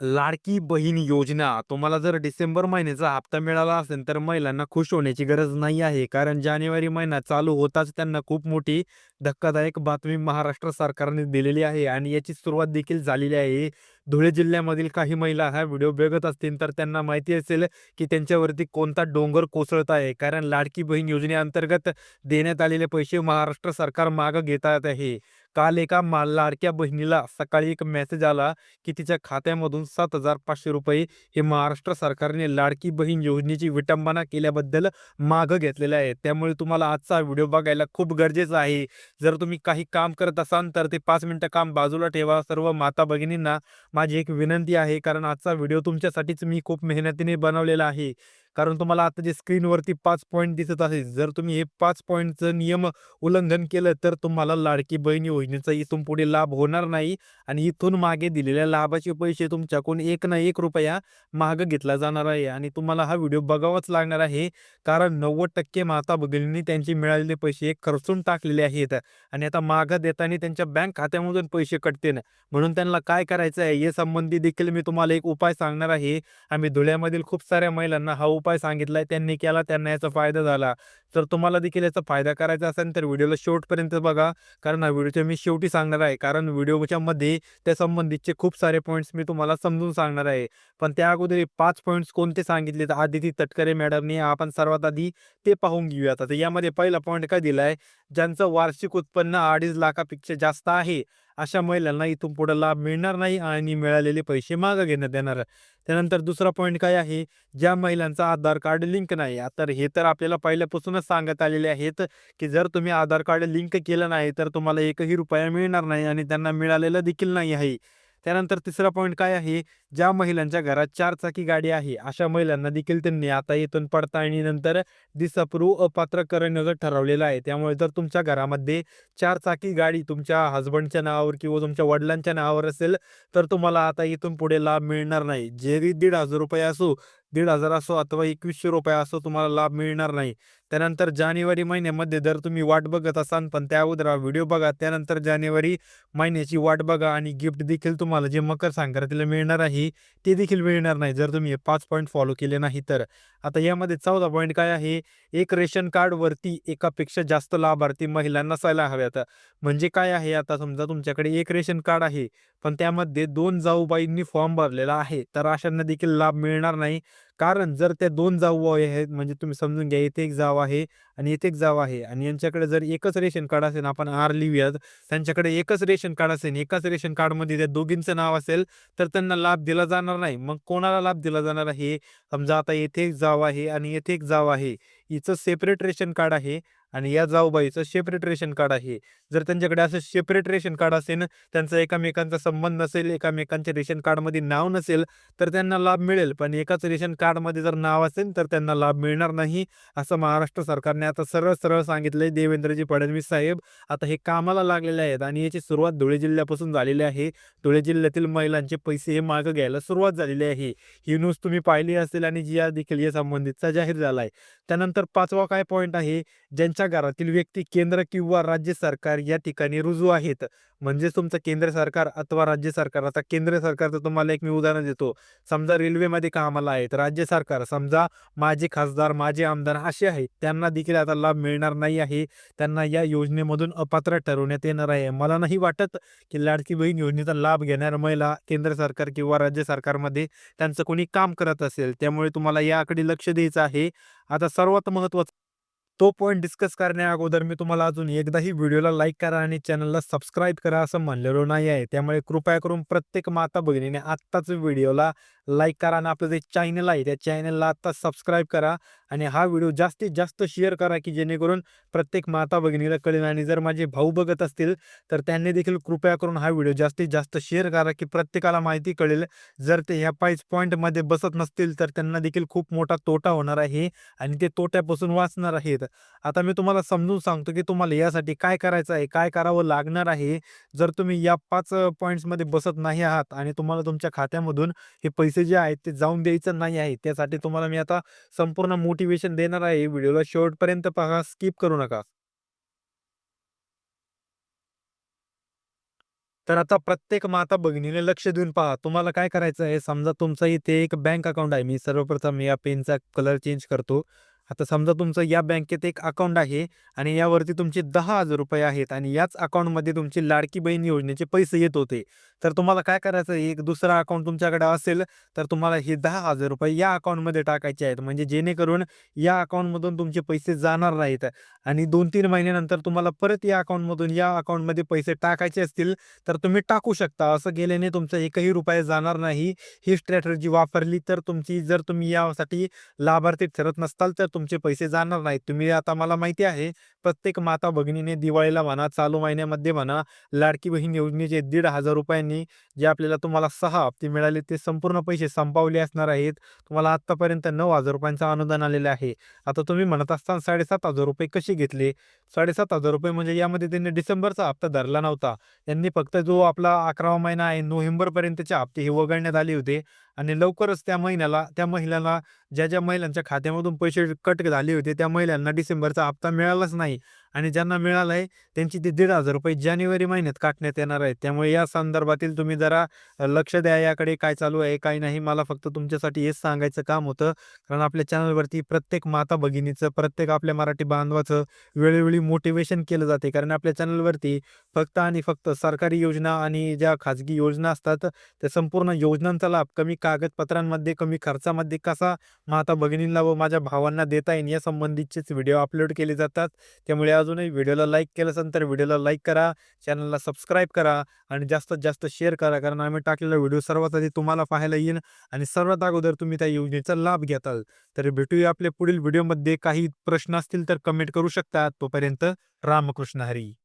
लाडकी बहीण योजना. तुम्हाला जर डिसेंबर महिन्याचा हप्ता मिळाला असेल तर महिलांना खुश होण्याची गरज नाही आहे. कारण जानेवारी महिना चालू होताच त्यांना खूप मोठी धक्कादायक बातमी महाराष्ट्र सरकारने दिलेली आहे आणि याची सुरुवात देखील झालेली आहे. धुळे जिल्ह्यामधील काही महिला हा व्हिडिओ बघत असतील तर त्यांना माहिती असेल की त्यांच्यावरती कोणता डोंगर कोसळत आहे. कारण लाडकी बहीण योजनेअंतर्गत देण्यात आलेले पैसे महाराष्ट्र सरकार मागं घेतात आहे. काल एका मा लाडक्या बहिणीला सकाळी एक मेसेज आला की तिच्या खात्यामधून सात हजार पाचशे रुपये हे महाराष्ट्र सरकारने लाडकी बहीण योजनेची विटंबना केल्याबद्दल मागं घेतलेले आहे त्यामुळे तुम्हाला आजचा व्हिडिओ बघायला खूप गरजेचं आहे. जर तुम्ही काही काम करत असाल तर ते पाच मिनटं काम बाजूला ठेवा. सर्व माता भगिनींना माझी एक विनंती आहे कारण आजचा व्हिडिओ तुमच्यासाठीच मी खूप मेहनतीने बनवलेला आहे. कारण तुम्हाला आता जे स्क्रीनवरती पाच पॉईंट दिसत असेल जर तुम्ही हे पाच पॉईंटचं नियम उल्लंघन केलं तर तुम्हाला लाडकी बहीण योजनेचा इथून पुढे लाभ होणार नाही आणि इथून मागे दिलेल्या लाभाचे पैसे तुमच्याकडून एक ना एक रुपया मागं घेतला जाणार आहे आणि तुम्हाला हा व्हिडिओ बघावाच लागणार आहे. कारण नव्वद टक्के माता भगिनींनी त्यांचे मिळालेले पैसे खर्चून टाकलेले आहेत आणि आता मागं देताना त्यांच्या बँक खात्यामधून पैसे कटते म्हणून त्यांना काय करायचं आहे या संबंधी देखील मी तुम्हाला एक उपाय सांगणार आहे. आम्ही धुळ्यामधील खूप साऱ्या महिलांना हा उपाय उपाय सांगितलाय त्यांनी केला त्यांना याचा फायदा झाला. तर तुम्हाला देखील याचा फायदा करायचा असेल तर व्हिडिओला शेवटपर्यंत बघा. कारण हा व्हिडिओच्या मी शेवटी सांगणार आहे. कारण व्हिडिओच्या मध्ये त्या संबंधितचे खूप सारे पॉईंट्स मी तुम्हाला समजून सांगणार आहे. पण त्या अगोदर पाच पॉईंट्स कोणते सांगितले तर आदिती तटकरे मॅडमने आपण सर्वात आधी ते पाहून घेऊयात आता यामध्ये पहिला पॉईंट काय दिलाय? ज्यांचं वार्षिक उत्पन्न अडीच लाखापेक्षा जास्त आहे. अशा महिलांना इथून पुढे लाभ मिळणार नाही आणि मिळालेले पैसे मागं घेण्यात येणार. त्यानंतर दुसरा पॉईंट काय आहे? ज्या महिलांचा आधार कार्ड लिंक नाही. तर हे तर आपल्याला पहिल्यापासूनच सांगत आलेले आहेत की जर तुम्ही आधार कार्ड लिंक केलं नाही तर तुम्हाला एकही रुपया मिळणार नाही आणि त्यांना मिळालेलं देखील नाही आहे. त्यानंतर तिसरा पॉईंट काय आहे? ज्या महिलांच्या घरात चार चाकी गाडी आहे अशा महिलांना देखील त्यांनी आता इथून पडताळणीनंतर डिसअप्रूव्ह अपात्र करण्याचं ठरवलेलं आहे. त्यामुळे जर तुमच्या घरामध्ये चार चाकी गाडी तुमच्या हजबंडच्या नावावर किंवा तुमच्या वडिलांच्या नावावर असेल तर तुम्हाला आता इथून पुढे लाभ मिळणार नाही. जरी दीड हजार रुपये असो दीड हजार असो अथवा एकवीसशे रुपये असो तुम्हाला लाभ मिळणार नाही. त्यानंतर जानेवारी महिन्यामध्ये जर तुम्ही वाट बघत असाल पण त्या अगोदर व्हिडिओ बघा त्यानंतर जानेवारी महिन्याची वाट बघा आणि गिफ्ट देखील तुम्हाला जे मकर संक्रांतीला मिळणार आहे ते देखील मिळणार नाही जर तुम्ही पाच पॉईंट फॉलो केले नाही तर. आता यामध्ये चौदा पॉईंट काय आहे? एक रेशन कार्डवरती एकापेक्षा जास्त लाभार्थी महिला नसायला हव्यात. म्हणजे काय आहे? आता समजा तुमच्याकडे एक रेशन कार्ड आहे पण त्यामध्ये दोन जाऊबाईंनी फॉर्म भरलेला आहे तर अशांना देखील लाभ मिळणार नाही. कारण जर त्या दोन जाऊ आहेत म्हणजे तुम्ही समजून घ्या इथे एक जाव आहे आणि इथे एक जाव आहे आणि यांच्याकडे जर एकच रेशन कार्ड असेल आपण आर लिहूयात त्यांच्याकडे एकच रेशन कार्ड असेल एकाच रेशन कार्डमध्ये त्या दोघींचं नाव असेल तर त्यांना लाभ दिला जाणार नाही. मग कोणाला लाभ दिला जाणार आहे? समजा आता येथे एक जाव आहे आणि येथे एक जाव आहे. हिचं सेपरेट रेशन कार्ड आहे. आणि या जाऊबाईचं सेपरेट रेशन कार्ड आहे. जर त्यांच्याकडे असं सेपरेट रेशन कार्ड असेल त्यांचा एकामेकांचा संबंध नसेल एकामेकांच्या रेशन कार्डमध्ये नाव नसेल तर त्यांना लाभ मिळेल. पण एकाच रेशन कार्डमध्ये जर नाव असेल तर त्यांना लाभ मिळणार नाही असं महाराष्ट्र सरकारने आता सरळ सरळ सांगितलंय. देवेंद्रजी फडणवीस साहेब आता हे कामाला लागलेले आहेत आणि याची सुरुवात धुळे जिल्ह्यापासून झालेली आहे. धुळे जिल्ह्यातील महिलांचे पैसे हे मागं घ्यायला सुरुवात झालेली आहे. ही न्यूज तुम्ही पाहिली असेल आणि जी देखील या संबंधितचा जाहीर झाला आहे त्यानंतर पाचवा काय पॉईंट आहे? ज्यांची तुमच्या घरातील व्यक्ती केंद्र किंवा राज्य सरकार या ठिकाणी रुजू आहेत? म्हणजेच तुमचं केंद्र सरकार अथवा राज्य सरकार. आता केंद्र सरकारचं तुम्हाला एक मी उदाहरण देतो. समजा रेल्वेमध्ये कामाला आहेत राज्य सरकार. समजा माझे खासदार माझे आमदार असे आहेत. त्यांना देखील आता लाभ मिळणार नाही आहे. त्यांना या योजनेमधून अपात्र ठरवण्यात येणार आहे. मला नाही वाटत की लाडकी बहीण योजनेचा लाभ घेणाऱ्या महिला केंद्र सरकार किंवा राज्य सरकारमध्ये त्यांचं कोणी काम करत असेल. त्यामुळे तुम्हाला याकडे लक्ष द्यायचं आहे. आता सर्वात महत्वाचं तो पॉईंट डिस्कस करण्या अगोदर मी तुम्हाला अजून एकदाही व्हिडिओला लाईक करा आणि चॅनलला सबस्क्राईब करा असं म्हणलेलो नाही आहे त्यामुळे कृपया करून प्रत्येक माता भगिनीने आत्ताच व्हिडिओला लाईक करा आणि आपलं जे चॅनल आहे त्या चॅनलला आत्ता सबस्क्राईब करा आणि हा व्हिडिओ जास्तीत जास्त शेअर करा की जेणेकरून प्रत्येक माता भगिनीला कळेल आणि जर माझे भाऊ बघत असतील तर त्यांनी देखील कृपया करून हा व्हिडिओ जास्तीत जास्त शेअर करा की प्रत्येकाला माहिती कळेल. जर ते ह्या पाईच पॉईंटमध्ये बसत नसतील तर त्यांना देखील खूप मोठा तोटा होणार आहे आणि ते तोट्यापासून वाचणार आहेत. आता मी तुम्हाला समजून सांगतो की तुम्हाला यासाठी काय करायचं आहे काय करावं लागणार आहे. जर तुम्ही या पाच पॉईंट्समध्ये बसत नाही आहात आणि तुम्हाला तुमच्या खात्यामधून हे पैसे जे आहेत ते जाऊन द्यायचं नाही आहे त्यासाठी तुम्हाला मी आता संपूर्ण मोटिवेशन देणार आहे व्हिडिओला शेवटपर्यंत पहा स्किप करू नका तर आता प्रत्येक माता भगिनीने लक्ष देऊन पहा. तुम्हाला काय करायचं आहे, समजा तुमचं इथे एक बँक अकाउंट आहे. मी सर्वप्रथम या पेनचा कलर चेंज करतो. आता समजा तुमचं या बँकेत एक अकाउंट आहे आणि यावरती तुमचे ₹10,000 आहेत आणि याच अकाउंटमध्ये तुमची लाडकी बहीण योजनेचे पैसे येत होते. तर तुम्हाला काय करायचं आहे, एक दुसरा अकाउंट तुमच्याकडे असेल, तर तुम्हाला हे ₹10,000 या अकाउंटमध्ये टाकायचे आहेत. म्हणजे जेणेकरून या अकाउंटमधून तुमचे पैसे जाणार नाहीत आणि 2-3 महिन्यानंतर तुम्हाला परत या अकाउंटमधून या अकाउंटमध्ये पैसे टाकायचे असतील, तर तुम्ही टाकू शकता. असं गेल्याने तुमचा एकही रुपये जाणार नाही. ही स्ट्रॅटर्जी वापरली तर तुमची जर तुम्ही यासाठी लाभार्थी ठरत नसताल, तर तुमचे पैसे जाणार नाहीत. तुम्ही आता मला माहिती आहे, प्रत्येक माता भगिनीने दिवाळीला म्हणा, चालू महिन्यामध्ये म्हणा, लाडकी बहीण योजनेचे दीड हजार रुपयांनी ₹1,500 जे आपल्याला तुम्हाला सहा हप्ते मिळाले, ते संपूर्ण पैसे संपवले असणार आहेत. तुम्हाला आत्तापर्यंत ₹9,000 अनुदान आलेलं आहे. आता तुम्ही म्हणत असताना साडेसात हजार रुपये कसे घेतले? ₹7,500 म्हणजे यामध्ये त्यांनी डिसेंबरचा हप्ता धरला नव्हता. त्यांनी फक्त जो आपला 11वा महिना आहे, नोव्हेंबरपर्यंतचे हप्ते हे वगळण्यात आले होते आणि लवकरच त्या महिन्याला त्या महिलांना ज्या-ज्या महिलांच्या खात्यामधून पैसे कट झाले होते, त्या महिलांना डिसेंबरचा हप्ता मिळालाच नाही आणि ज्यांना मिळाला आहे, त्यांची ते ₹1,500 जानेवारी महिन्यात काटण्यात येणार आहेत. त्यामुळे या संदर्भातील तुम्ही जरा लक्ष द्या याकडे, काय चालू आहे, काय नाही. मला फक्त तुमच्यासाठी हेच सांगायचं काम होतं. कारण आपल्या चॅनलवरती प्रत्येक माता भगिनीचं, प्रत्येक आपल्या मराठी बांधवाचं वेळोवेळी मोटिवेशन केलं जाते. कारण आपल्या चॅनलवरती फक्त आणि फक्त सरकारी योजना आणि ज्या खाजगी योजना असतात, त्या संपूर्ण योजनांचा लाभ कमी कागदपत्रांमध्ये, कमी खर्चामध्ये कसा माता भगिनींना व माझ्या भावांना देता येईल, या संबंधीचेच व्हिडिओ अपलोड केले जातात. त्यामुळे अजूनही व्हिडिओला लाईक केलं असेल, तर व्हिडिओला लाईक करा, चॅनलला सबस्क्राईब करा आणि जास्तीत जास्त शेअर करा. कारण आम्ही टाकलेला व्हिडिओ सर्वात आधी तुम्हाला पाहायला येईल आणि सर्वात अगोदर तुम्ही त्या योजनेचा लाभ घेताल. तर भेटूया आपल्या पुढील व्हिडिओमध्ये. काही प्रश्न असतील तर कमेंट करू शकता. तोपर्यंत रामकृष्ण हरी.